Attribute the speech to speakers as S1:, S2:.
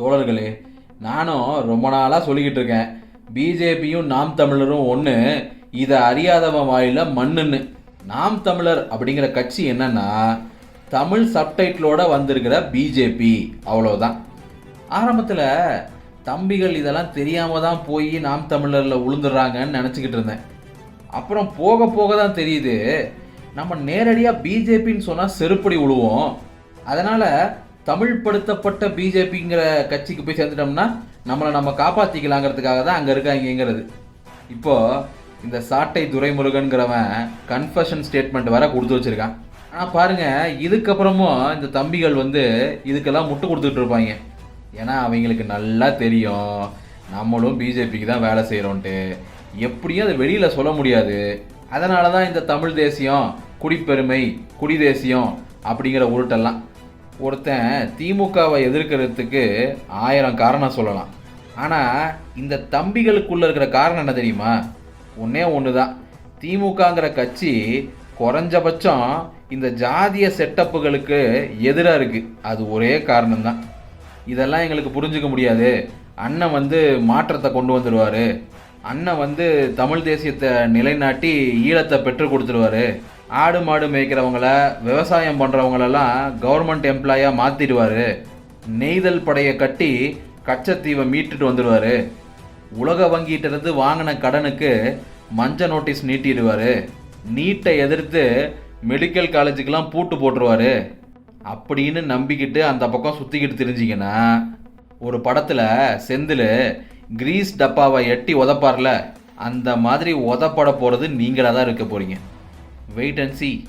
S1: தோழர்களே நானும் ரொம்ப நாளாக சொல்லிக்கிட்டு இருக்கேன். பிஜேபியும் நாம் தமிழரும் ஒன்று இதை அறியாதவன் வாயில மண்ணுன்னு. நாம் தமிழர் அப்படிங்கிற கட்சி என்னன்னா தமிழ் சப்டைட்டிலோட வந்திருக்கிற பிஜேபி அவ்வளோதான் ஆரம்பத்தில் தம்பிகள் இதெல்லாம் தெரியாமல் தான் போய் நாம் தமிழரில் உளுந்துடுறாங்கன்னு நினச்சிக்கிட்டு இருந்தேன். அப்புறம் போக போக தான் தெரியுது நம்ம நேரடியாக பிஜேபின்னு சொன்னால் செருப்படி விழுவோம் அதனால் தமிழ் படுத்தப்பட்ட பிஜேபிங்கிற கட்சிக்கு போய் சேர்ந்துட்டோம்னா நம்மளை நம்ம காப்பாற்றிக்கலாங்கிறதுக்காக தான் அங்கே இருக்காங்கங்கிறது இப்போது இந்த சாட்டை துரைமுருகன்கிறவன் கன்ஃபஷன் ஸ்டேட்மெண்ட் வர கொடுத்து வச்சிருக்கான். ஆனால் பாருங்க இதுக்கப்புறமும் இந்த தம்பிகள் வந்து இதுக்கெல்லாம் முட்டு கொடுத்துட்டு இருப்பாங்க. ஏன்னா அவங்களுக்கு நல்லா தெரியும். நம்மளும் பிஜேபிக்கு தான் வேலை செய்கிறோன்ட்டு எப்படியும் அதை வெளியில் சொல்ல முடியாது. அதனால தான் இந்த தமிழ் தேசியம் குடிப்பெருமை குடி தேசியம் அப்படிங்கிற உருட்டெல்லாம். ஒருத்தன் திமுகவை எதிர்க்கிறதுக்கு ஆயிரம் காரணம் சொல்லலாம். ஆனால் இந்த தம்பிகளுக்குள்ள இருக்கிற காரணம் என்ன தெரியுமா? ஒன்றே ஒன்று தான் திமுகங்கிற கட்சி குறைஞ்சபட்சம் இந்த ஜாதிய செட்டப்புகளுக்கு எதிராக இருக்குது அது ஒரே காரணம்தான். இதெல்லாம் எங்களுக்கு புரிஞ்சுக்க முடியாது. அண்ணன் வந்து மாற்றத்தை கொண்டு வந்துடுவார் அண்ணன் வந்து தமிழ் தேசியத்தை நிலைநாட்டி ஈழத்தை பெற்று கொடுத்துருவாரு. ஆடு மாடு மேய்க்கிறவங்கள விவசாயம் பண்ணுறவங்களெல்லாம் கவர்மெண்ட் எம்ப்ளாயாக மாற்றிடுவார் நெய்தல் படையை கட்டி கச்சத்தீவை மீட்டுட்டு வந்துடுவார். உலக வங்கிட்ட இருந்து வாங்கின கடனுக்கு மஞ்ச நோட்டீஸ் நீட்டிடுவார். நீட்டை எதிர்த்து மெடிக்கல் காலேஜுக்கெல்லாம் பூட்டு போட்டுருவாரு. அப்படின்னு நம்பிக்கிட்டு அந்த பக்கம் சுற்றிக்கிட்டு தெரிஞ்சிங்கன்னா ஒரு படத்தில் செந்தில் கிரீஸ் டப்பாவை எட்டி உதப்பார்ல அந்த மாதிரி உதப்பட போகிறது நீங்களாக தான் இருக்க போகிறீங்க wait and see.